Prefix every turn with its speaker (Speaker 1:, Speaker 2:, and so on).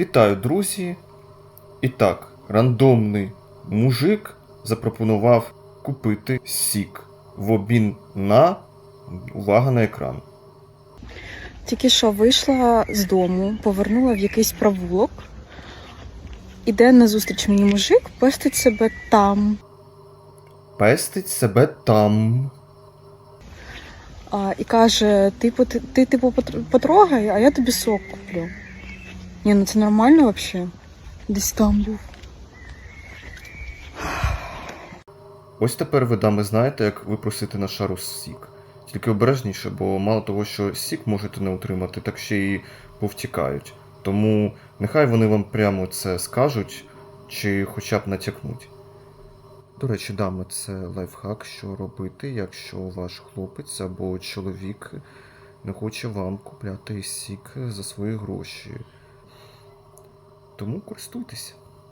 Speaker 1: Вітаю, друзі! І так, рандомний мужик запропонував купити сік в обмін на увага на екран.
Speaker 2: Тільки що вийшла з дому, повернула в якийсь провулок. Іде назустріч мені мужик, пестить себе там.
Speaker 1: Пестить себе там.
Speaker 2: А, і каже: типу, ти, ти типу потрогай, а я тобі сок куплю. Ні, ну це нормально взагалі. Десь там був.
Speaker 1: Ось тепер ви, дами, знаєте, як випросити на шару сік. Тільки обережніше, бо мало того, що сік можете не отримати, так ще й повтікають. Тому нехай вони вам прямо це скажуть чи хоча б натякнуть. До речі, дами, це лайфхак, що робити, якщо ваш хлопець або чоловік не хоче вам купляти сік за свої гроші. Тому користуйтесь.